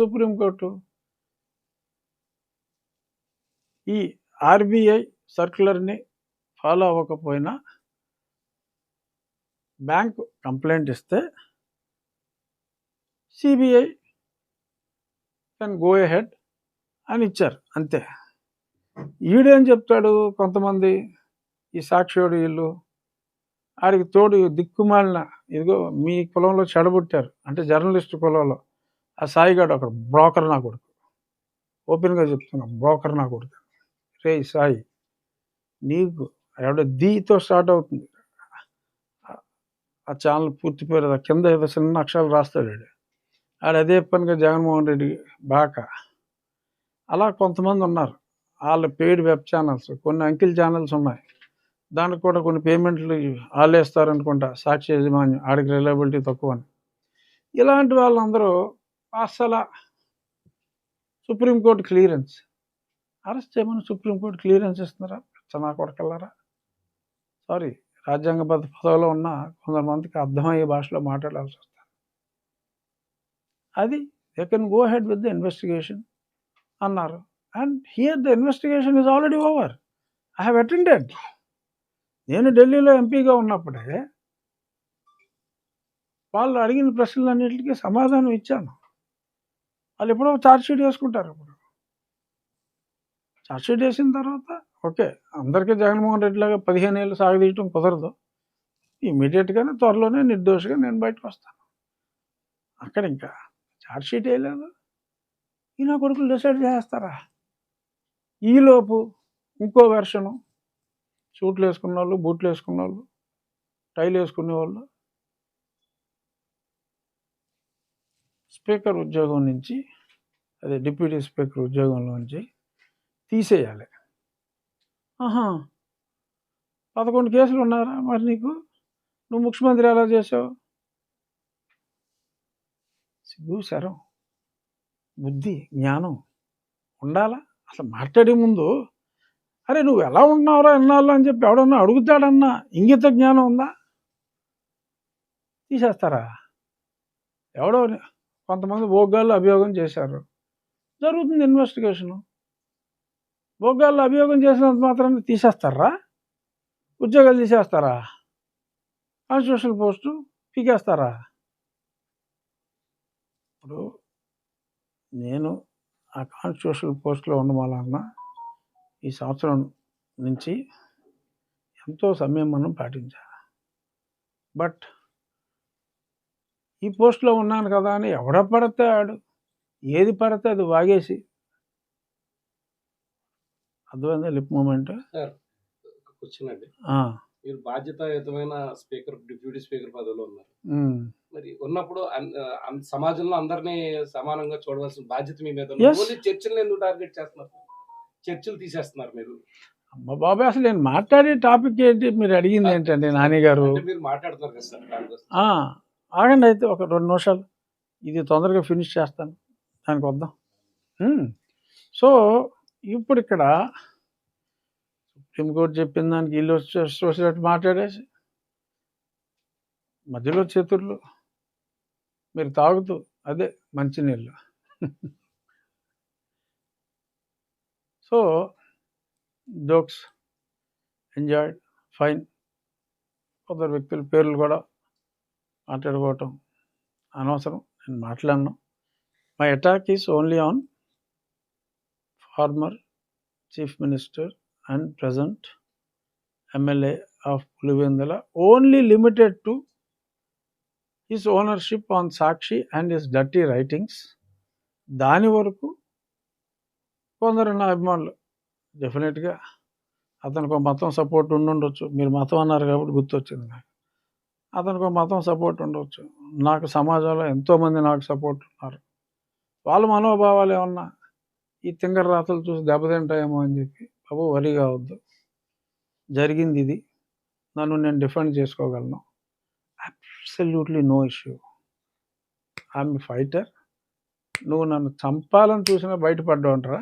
Supreme court ఈ RBI సర్క్యులర్ని follow అవ్వకపోయినా బ్యాంక్ కంప్లైంట్ ఇస్తే సిబిఐ కెన్ గో హెడ్ అని ఇచ్చారు అంతే. ఈడేం చెప్తాడు కొంతమంది? ఈ సాక్షియోడు వీళ్ళు? ఆడికి తోడు దిక్కుమాలిన ఇదిగో మీ కులంలో చెడబుట్టారు అంటే జర్నలిస్ట్ కులంలో. ఆ సాయిగాడు అక్కడ బ్రోకర్ నా కొడుకు. ఓపెన్గా చెప్తున్నా బ్రోకర్ నా కొడుకు. రే సాయి నీకు ఎవడ దీతో స్టార్ట్ అవుతుంది. ఆ ఛానల్ పూర్తి పేరు కింద ఏదో చిన్న అక్షరాలు రాస్తాడు ఆడు అదే పనిగా జగన్మోహన్ రెడ్డి బాక. అలా కొంతమంది ఉన్నారు. వాళ్ళ పెయిడ్ వెబ్ ఛానల్స్ కొన్ని అంకిల్ ఛానల్స్ ఉన్నాయి. దానికి కూడా కొన్ని పేమెంట్లు వాళ్ళు వేస్తారనుకుంటా సాక్షి యజమాన్యం ఆడికి రిలయబిలిటీ తక్కువ అని ఇలాంటి వాళ్ళందరూ అసలు సుప్రీంకోర్టు క్లియరెన్స్. అరెస్ట్ చేయమని సుప్రీంకోర్టు క్లియరెన్స్ ఇస్తున్నారా? చనా కొడకల్లారా? సారీ రాజ్యాంగబద్ధ పదవిలో ఉన్న కొంతమందికి అర్థమయ్యే భాషలో మాట్లాడాల్సి వస్తారు అది they can go head with the investigation అన్నారు. And here the investigation is already over I have attended నేను ఢిల్లీలో ఎంపీగా ఉన్నప్పుడే వాళ్ళు అడిగిన ప్రశ్నలన్నింటికి సమాధానం ఇచ్చాను. వాళ్ళు ఎప్పుడో ఛార్జ్షీట్ వేసుకుంటారు ఇప్పుడు. ఛార్జ్షీట్ వేసిన తర్వాత ఓకే అందరికీ జగన్మోహన్ రెడ్డి లాగా పదిహేను ఏళ్ళు సాగదీయటం కుదరదు. ఇమీడియట్గానే త్వరలోనే నిర్దోషిగా నేను బయటకు వస్తాను. అక్కడ ఇంకా ఛార్జ్షీట్ వేయలేదు. ఈయన కొడుకులు డిసైడ్ చేస్తారా? ఈలోపు ఇంకో వెర్షను సూట్లు వేసుకున్న వాళ్ళు బూట్లు వేసుకున్న వాళ్ళు టైలు వేసుకునే వాళ్ళు స్పీకర్ ఉద్యోగం నుంచి అదే డిప్యూటీ స్పీకర్ ఉద్యోగంలోంచి తీసేయాలి. ఆహా! పదకొండు కేసులు ఉన్నారా మరి నీకు? నువ్వు ముఖ్యమంత్రి ఎలా చేసావు సిగ్గు శరం బుద్ధి జ్ఞానం ఉండాలా? అసలు మాట్లాడే ముందు అరే నువ్వు ఎలా ఉంటున్నావురా ఎన్నాళ్ళు అని చెప్పి ఎవడన్నా అడుగుతాడన్నా ఇంగిత జ్ఞానం ఉందా? తీసేస్తారా? ఎవడో కొంతమంది భోగాలు అభియోగం చేశారు. జరుగుతుంది ఇన్వెస్టిగేషను భోగాల్లో అభియోగం చేసినంత మాత్రాన్ని తీసేస్తారా? ఉద్యోగాలు తీసేస్తారా? కాన్స్టిట్యూషన్ పోస్టు పీకేస్తారా? ఇప్పుడు నేను ఆ కాన్స్టిట్యూషన్ పోస్ట్లో ఉండమలన్న ఈ సంవత్సరం నుంచి ఎంతో సంయమనం పాటించా బట్ ఈ పోస్ట్లో ఉన్నాను కదా అని ఎవడ పడితే ఆడు. ఏది పడితే అది వాగేసి. అర్థమైందా లిప్ మూమెంట్? మీరు బాధ్యతాయుతమైన స్పీకర్ డిప్యూటీ స్పీకర్ పదవిలో ఉన్నారు. మరి ఉన్నప్పుడు సమాజంలో అందరినీ సమానంగా చూడవలసిన బాధ్యత మీ మీద చర్చలు ఎందుకు టార్గెట్ చేస్తున్నారు? చర్చలు తీసేస్తున్నారు మీరు. అమ్మ బాబాయ్ అసలు నేను మాట్లాడే టాపిక్ ఏంటి? మీరు అడిగింది ఏంటండి నాని గారు? మీరు మాట్లాడుతున్నారు కదా సార్ ఆగండి అయితే ఒక రెండు నిమిషాలు. ఇది తొందరగా ఫినిష్ చేస్తాను. దానికి వద్దాం. సో ఇప్పుడు ఇక్కడ సుప్రీంకోర్టు చెప్పిన దానికి వీళ్ళు వచ్చి మాట్లాడేసి మధ్యలో చేతుర్లు మీరు తాగుతూ అదే మంచినీళ్ళు. So jokes enjoyed fine. కొందరు వ్యక్తుల పేర్లు కూడా మాట్లాడుకోవటం అనవసరం. నేను మాట్లాడను. My attack is only on former chief minister and present MLA of Pulivendula only limited to his ownership on Sakshi and his dirty writings దాని వరకు కొందరు నా అభిమానులు డెఫినెట్గా అతనికి ఒక మతం సపోర్ట్ ఉండుండొచ్చు. మీరు మతం అన్నారు కాబట్టి గుర్తొచ్చింది నాకు. అతనికి ఒక మతం సపోర్ట్ ఉండవచ్చు నాకు సమాజంలో ఎంతోమంది నాకు సపోర్ట్ ఉన్నారు. వాళ్ళ మనోభావాలు ఏమన్నా ఈ తింగర రాతలు చూసి దెబ్బతింటాయేమో అని చెప్పి బాబు వరి కావద్దు. జరిగింది ఇది. నన్ను నేను డిఫెండ్ చేసుకోగలను. Absolutely no issue I'm fighter నువ్వు నన్ను చంపాలని చూసినా బయటపడ్డావుంటారా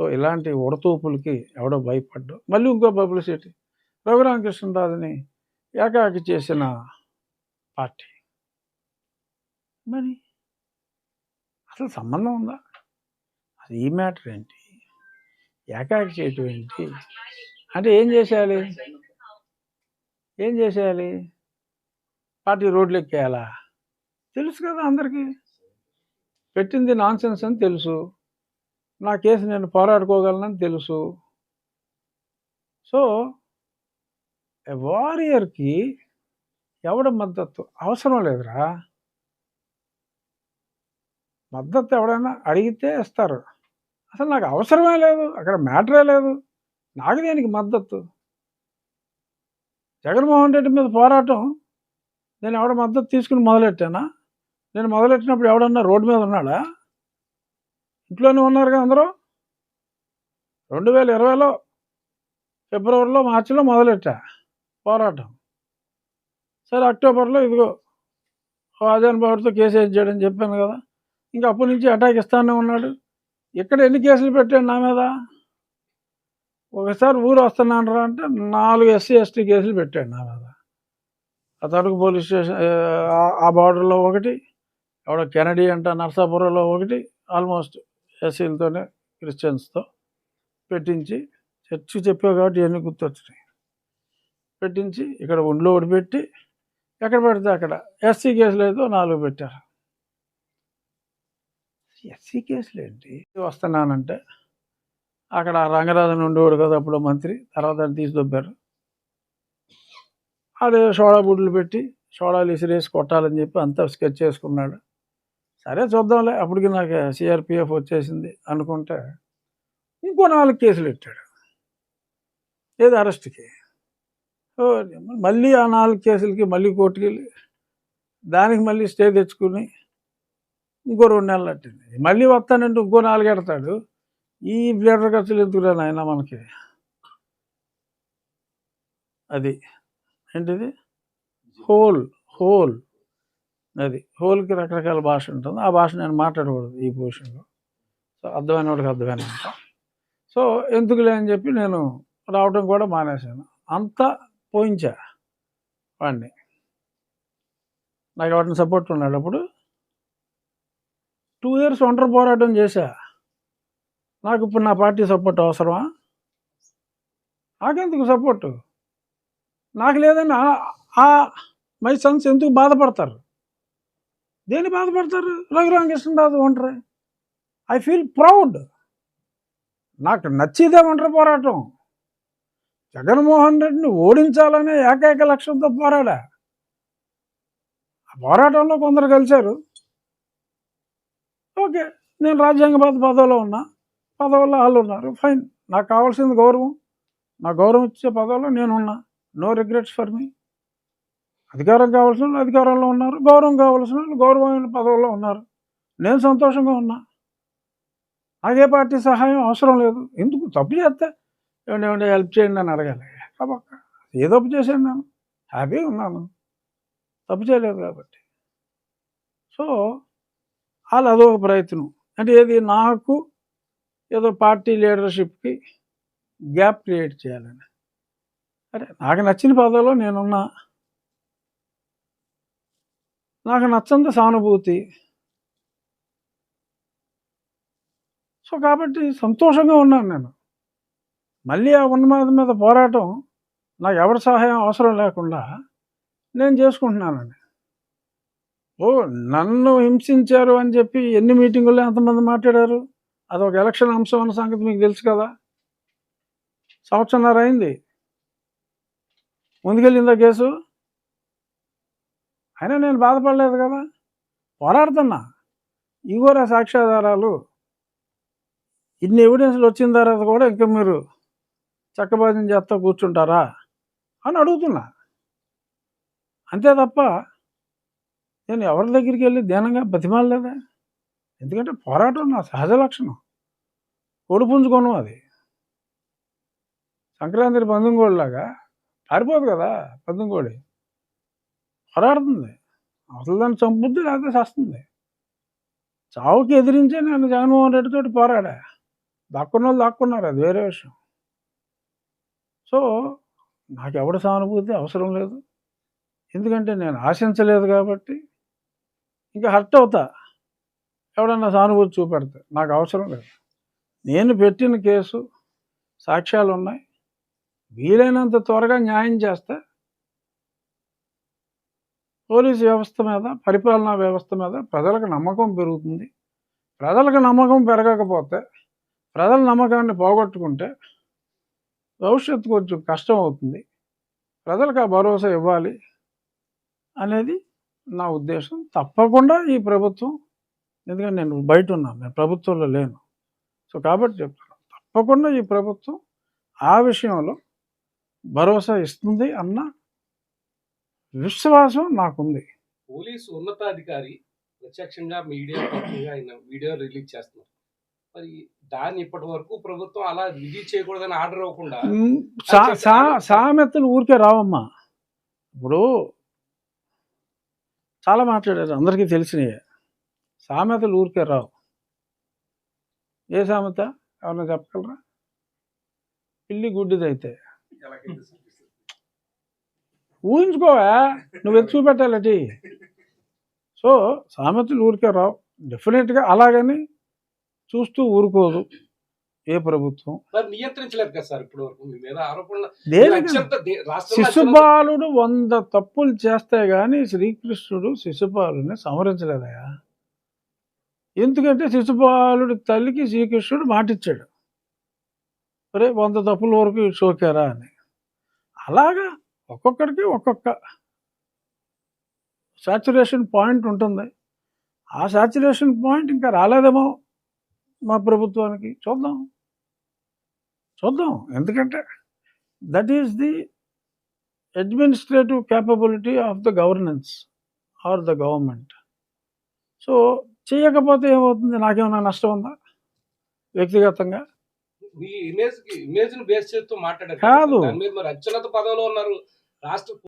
సో ఇలాంటి ఉడతూపులకి ఎవడో భయపడ్డావు మళ్ళీ ఇంకో పబ్లిసిటీ రఘురామకృష్ణరాజుని ఏకాకి చేసిన పార్టీ. మరి అసలు సంబంధం ఉందా? అది ఈ మ్యాటర్ ఏంటి? ఏకాకి చేయటం ఏంటి? అంటే ఏం చేసేయాలి? ఏం చేసేయాలి? పార్టీ రోడ్లు ఎక్కేయాలా తెలుసు కదా అందరికీ. పెట్టింది నాన్ సెన్స్ అని తెలుసు. నా కేసు నేను పోరాడుకోగలనని తెలుసు. సో వారియర్కి ఎవడ మద్దతు? అవసరం లేదురా. మద్దతు ఎవడైనా అడిగితే ఇస్తారు. అసలు నాకు అవసరమే లేదు. అక్కడ మ్యాటరే లేదు. నాకు దేనికి మద్దతు? జగన్మోహన్ రెడ్డి మీద పోరాటం? నేను ఎవడ మద్దతు తీసుకుని మొదలెట్టానా? నేను మొదలెట్టినప్పుడు ఎవడన్నా రోడ్డు మీద ఉన్నాడా? ఇంట్లోనే ఉన్నారుగా అందరూ? రెండు వేల ఇరవైలో ఫిబ్రవరిలో మార్చిలో మొదలెట్టా? పోరాటం. సరే అక్టోబర్లో ఇదిగో ఆజాన్ బాబుతో కేసు వేయించాడని చెప్పాను కదా ఇంకా అప్పటి నుంచి అటాక్ ఇస్తానే ఉన్నాడు. ఇక్కడ ఎన్ని కేసులు పెట్టాడు నా మీద? ఒకసారి ఊరు వస్తున్నాను రా అంటే నాలుగు ఎస్సీ ఎస్టీ కేసులు పెట్టాడు నా మీద. ఆ తణుకు పోలీస్ స్టేషన్ ఆ- ఆ బార్డర్లో ఒకటి ఎవడో కెనడీ అంట నర్సాపురంలో ఒకటి ఆల్మోస్ట్ ఎస్సీలతోనే క్రిస్టియన్స్తో పెట్టించి చర్చి చెప్పావు కాబట్టి ఇవన్నీ గుర్తొచ్చినాయి. పెట్టించి ఇక్కడ ఒంట్లో ఒకటి పెట్టి ఎక్కడ పెడితే అక్కడ. ఎస్సీ కేసులు అయితే నాలుగు పెట్టారు. ఎస్సీ కేసులు ఏంటి? వస్తున్నానంటే అక్కడ రంగరాజన్ ఉండేవాడు కదా అప్పుడు మంత్రి తర్వాత ఆయన తీసి దొబ్బారు. అదే సోడా బుడ్లు పెట్టి సోడాలు ఇసిరేసి కొట్టాలని చెప్పి అంతా స్కెచ్ చేసుకున్నాడు. సరే చూద్దాంలే అప్పటికి నాకు సిఆర్పిఎఫ్ వచ్చేసింది అనుకుంటే ఇంకో నాలుగు కేసులు పెట్టాడు. ఏది అరెస్ట్కి? సో మళ్ళీ ఆ నాలుగు కేసులకి మళ్ళీ కోర్టుకి వెళ్ళి దానికి మళ్ళీ స్టే తెచ్చుకుని ఇంకో రెండు నెలలు పట్టింది. మళ్ళీ వస్తానంటే ఇంకో నాలుగు ఎడతాడు. ఈ బ్లేడర్ ఖర్చులు ఎందుకురా నాయన మనకి? అది ఏంటిది? Hole hole. అది హోల్కి రకరకాల భాష ఉంటుంది. ఆ భాష నేను మాట్లాడకూడదు ఈ పొజిషన్లో సో అర్థమైన వాడికి అర్థమైన సో ఎందుకులే అని చెప్పి నేను రావడం కూడా మానేశాను. అంత పోయించా వాడిని నాకు వాటిని సపోర్ట్ ఉన్నాడు అప్పుడు. టూ ఇయర్స్ ఒంటరి పోరాటం చేశా. నాకు ఇప్పుడు నా పార్టీ సపోర్ట్ అవసరమా? నాకెందుకు సపోర్టు నాకు లేదని ఆ- మై సన్స్ ఎందుకు బాధపడతారు? దేని బాధపడతారు? రఘురామకృష్ణరాజు ఒంటరి ఐ ఫీల్ ప్రౌడ్ నాకు నచ్చిదే ఒంటరి పోరాటం. జగన్మోహన్ రెడ్డిని ఓడించాలనే ఏకైక లక్ష్యంతో పోరాడా? ఆ పోరాటంలో కొందరు కలిశారు ఓకే నేను రాజ్యాంగబద్ధ పదవిలో ఉన్నా. పదవుల్లో వాళ్ళు ఉన్నారు. ఫైన్. నాకు కావాల్సింది గౌరవం. నా గౌరవం ఇచ్చే పదవిలో నేనున్నా నో రిగ్రెట్స్ ఫర్ మీ. అధికారం కావాల్సిన వాళ్ళు అధికారంలో ఉన్నారు. గౌరవం కావాల్సిన వాళ్ళు గౌరవమైన పదవుల్లో ఉన్నారు. నేను సంతోషంగా ఉన్నా. నాకే పార్టీ సహాయం అవసరం లేదు. ఎందుకు తప్పు చేస్తే ఏమంటే ఏమంటే హెల్ప్ చేయండి అని అడగాలి. కాబక్క ఏ తప్పు చేశాను నేను. హ్యాపీగా ఉన్నాను. తప్పు చేయలేదు కాబట్టి. సో వాళ్ళు అదొక ప్రయత్నం. అంటే ఏది? నాకు ఏదో పార్టీ లీడర్షిప్కి గ్యాప్ క్రియేట్ చేయాలని. అరే నాకు నచ్చిన పదవిలో నేనున్నా. నాకు నచ్చంత సానుభూతి. సో కాబట్టి సంతోషంగా ఉన్నాను నేను. మళ్ళీ ఆ ఉన్నమాద మీద పోరాటం నాకు ఎవరి సహాయం అవసరం లేకుండా నేను చేసుకుంటున్నానండి. ఓ నన్ను హింసించారు అని చెప్పి ఎన్ని మీటింగుల్లో ఎంతమంది మాట్లాడారు? అదొక ఎలక్షన్ అంశం అన్న సంగతి మీకు తెలుసు కదా. సంవత్సరంన్నర అయింది. ముందుకెళ్ళిందా కేసు? అయినా నేను బాధపడలేదు కదా. పోరాడుతున్నా. ఇగోరా సాక్ష్యాధారాలు. ఇన్ని ఎవిడెన్స్లు వచ్చిన తర్వాత కూడా ఇంకా మీరు చక్కభోజనం చేస్తా కూర్చుంటారా? అని అడుగుతున్నా. అంతే తప్ప నేను ఎవరి దగ్గరికి వెళ్ళి దీనంగా బతిమాలలేదా? ఎందుకంటే పోరాటం నా సహజ లక్షణం. ఒడిపుంజుకోను అది. సంక్రాంతి పందుంగోడిలాగా పారిపోదు కదా పందుంగోడి. పోరాడుతుంది. అసలు దాన్ని చంపుద్ది లేకపోతే చస్తుంది. చావుకి ఎదిరించే నేను జగన్మోహన్ రెడ్డితో పోరాడా? దాక్కున్న వాళ్ళు దాక్కున్నారు అది వేరే విషయం. సో నాకు ఎవరి సానుభూతి అవసరం లేదు. ఎందుకంటే నేను ఆశించలేదు కాబట్టి ఇంకా హర్ట్ అవుతా. ఎవడన్నా సానుభూతి చూపెడతా నాకు అవసరం లేదు. నేను పెట్టిన కేసు సాక్ష్యాలు ఉన్నాయి. వీలైనంత త్వరగా న్యాయం చేస్తే పోలీసు వ్యవస్థ మీద పరిపాలనా వ్యవస్థ మీద ప్రజలకు నమ్మకం పెరుగుతుంది. ప్రజలకు నమ్మకం పెరగకపోతే ప్రజల నమ్మకాన్ని పోగొట్టుకుంటే భవిష్యత్తు కొంచెం కష్టం అవుతుంది ప్రజలకు ఆ భరోసా ఇవ్వాలి అనేది నా ఉద్దేశం. తప్పకుండా ఈ ప్రభుత్వం ఎందుకంటే నేను బయట ఉన్నాను నేను ప్రభుత్వంలో లేను. సో కాబట్టి చెప్తున్నాను. తప్పకుండా ఈ ప్రభుత్వం ఆ విషయంలో భరోసా ఇస్తుంది అన్న విశ్వాసం నాకుంది. పోలీసు ఉన్నతాధికారి ప్రత్యక్షంగా మీడియా వీడియో రిలీజ్ చేస్తున్నారు. మరి దాన్ని ఇప్పటి వరకు ప్రభుత్వం అలా రిలీజ్ చేయకూడదని ఆర్డర్ సా సామెతలు ఊరికే రావమ్మా. ఇప్పుడు చాలా మాట్లాడారు అందరికీ తెలిసినయే. సామెతలు ఊరికే రావు. ఏ సామెత? ఎవరైనా చెప్పగలరా? పిల్లి గుడ్డిదైతే. ఊహించుకోవా? నువ్వు ఎత్తు చూపెట్టాలటి సో సామెతలు ఊరికే రావు. డెఫినెట్గా అలాగని చూస్తూ ఊరుకోదు. ఏ ప్రభుత్వం? నియంత్రించలేదు కదా సార్ మీ మీద ఆరోపణలు. శిశుపాలుడు వంద తప్పులు చేస్తే గాని శ్రీకృష్ణుడు శిశుపాలుని సంహరించలేదయా ఎందుకంటే శిశుపాలుడి తల్లికి శ్రీకృష్ణుడు మాటిచ్చాడు. అరే వంద తప్పుల వరకు షోకారా అని. అలాగా ఒక్కొక్కడికి ఒక్కొక్క సాచురేషన్ పాయింట్ ఉంటుంది. ఆ సాచురేషన్ పాయింట్ ఇంకా రాలేదేమో. మా ప్రభుత్వానికి చూద్దాం. చూద్దాం. ఎందుకంటే that is the administrative capability of the governance or the government so చేయకపోతే ఏమవుతుంది? నాకేమైనా నష్టం ఉందా? వ్యక్తిగతంగా? కాదు. రాష్ట్ర